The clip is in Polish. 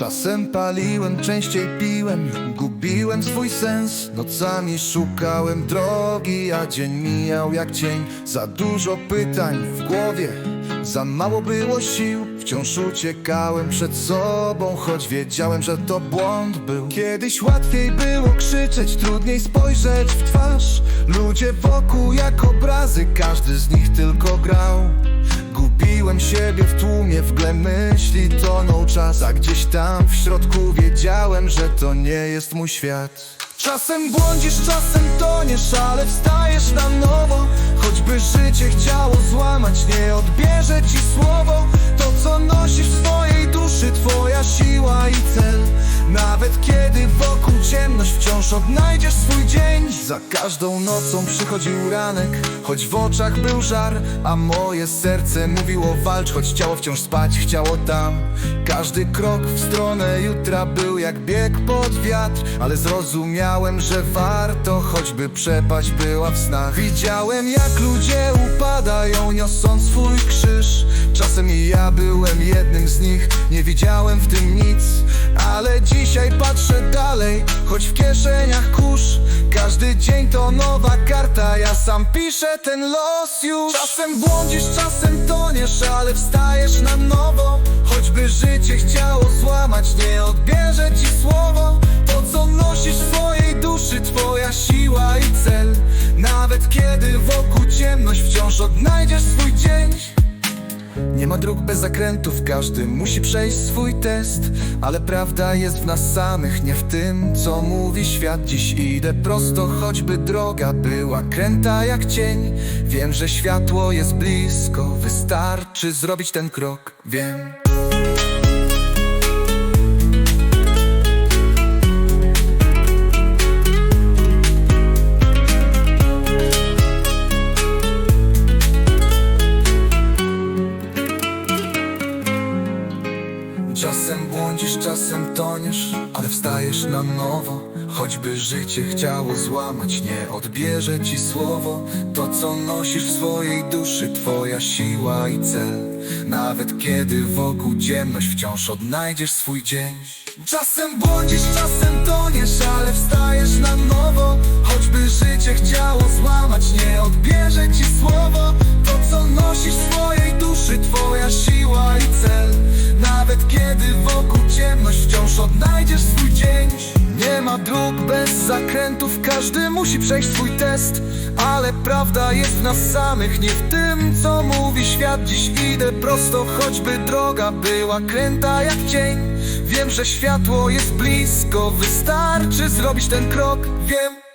Czasem paliłem, częściej piłem Gubiłem swój sens. Nocami szukałem drogi A dzień mijał jak cień. Za dużo pytań w głowie Za mało było sił. Wciąż uciekałem przed sobą Choć wiedziałem, że to błąd był. Kiedyś łatwiej było krzyczeć Trudniej spojrzeć w twarz. Ludzie wokół jak obrazy Każdy z nich tylko grał. Gubiłem siebie w tłumie, w gle myśli czas A gdzieś tam w środku wiedziałem, że to nie jest mój świat. Czasem błądzisz, czasem toniesz, ale wstajesz na nowo. Choćby życie chciało złamać, nie odbierze ci słowo. To co nosisz w swojej duszy, twoja siła i cel. Nawet kiedy wokół ciemność, wciąż odnajdziesz swój dzień. Za każdą nocą przychodził ranek, choć w oczach był żar A moje serce mówiło walcz, choć ciało wciąż spać chciało tam. Każdy krok w stronę jutra był jak bieg pod wiatr Ale zrozumiałem, że warto, choćby przepaść była w snach. Widziałem jak ludzie upadają, niosąc swój krzyż. Czasem i ja byłem jednym z nich, nie widziałem w tym nic Ale dzisiaj patrzę choć w kieszeniach kurz Każdy dzień to nowa karta, ja sam piszę ten los już. Czasem błądzisz, czasem toniesz, ale wstajesz na nowo. Choćby życie chciało złamać, nie odbierze ci słowo. To co nosisz w swojej duszy, twoja siła i cel? Nawet kiedy wokół ciemność, wciąż odnajdziesz swój dzień ma dróg bez zakrętów, każdy musi przejść swój test Ale prawda jest w nas samych, nie w tym, co mówi świat. Dziś idę prosto, choćby droga była kręta jak cień. Wiem, że światło jest blisko, wystarczy zrobić ten krok, wiem Czasem błądzisz, czasem toniesz, ale wstajesz na nowo. Choćby życie chciało złamać, nie odbierze ci słowo. To co nosisz w swojej duszy, twoja siła i cel. Nawet kiedy wokół ciemność, wciąż odnajdziesz swój dzień. Czasem błądzisz, czasem toniesz, ale wstajesz na nowo ma dróg bez zakrętów, każdy musi przejść swój test Ale prawda jest w nas samych, nie w tym co mówi świat. Dziś idę prosto, choćby droga była kręta jak cień. Wiem, że światło jest blisko, wystarczy zrobić ten krok, wiem